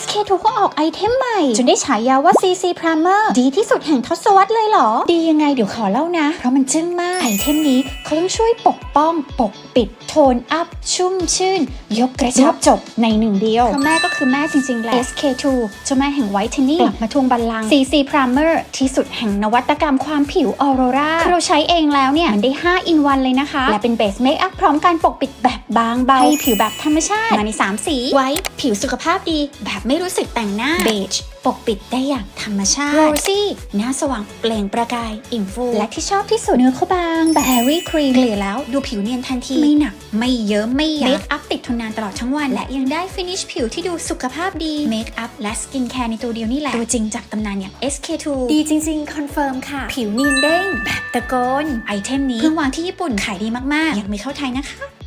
SK2 ก็ออกไอเทมใหม่ จนได้ฉายาว่า CC Primer ดีที่สุดแห่งทศวรรษเลยเหรอ ดียังไงเดี๋ยวขอเล่านะ เพราะมันจึ้งมาก ไอเทมนี้เขาต้องช่วยปกป้อง ปกปิด โทนอัพ ชุ่มชื่น ยกกระชับจบในหนึ่งเดียวเพราะแม่ก็คือแม่จริงๆแหละ SK2 เจ้าแม่แห่งไวท์เทนนิ่งกลับมาทวงบัลลังก์ CC Primer ที่สุดแห่งนวัตกรรมความผิวออโรราคือเราใช้เองแล้วเนี่ยมันได้ 5 in 1เลยนะคะ และเป็นเบสเมคอัพพร้อมการปกปิดแบบบางเบาให้ผิวแบบธรรมชาติมาใน 3 สีไว้ผิวสุขภาพดีแบบไม่รู้สึกแต่งหน้าเบจปกปิดได้อย่างธรรมชาติโรซี่หน้าสว่างเปล่งประกายอิ่มฟู และที่ชอบที่สุดเนื้อเขาบางแบบแฮร์รี่ครีมเกลี่ยแล้วดูผิวเนียนทันที ไม่หนัก ไม่เยิ้มไม่ยับเมคอัพติดทนนานตลอดทั้งวัน และยังได้ฟินิชผิวที่ดูสุขภาพดีเมคอัพและสกินแคร์ในตัวเดียวนี่แหละ ตัวจริงจากตำนานอย่าง SK2 ดีจริง ๆ คอนเฟิร์มค่ะ ผิวเนียนเด้งแบบตะโกนไอเทมนี้เพิ่งวางที่ญี่ปุ่นขายดีมากๆยังไม่เข้าไทยนะคะ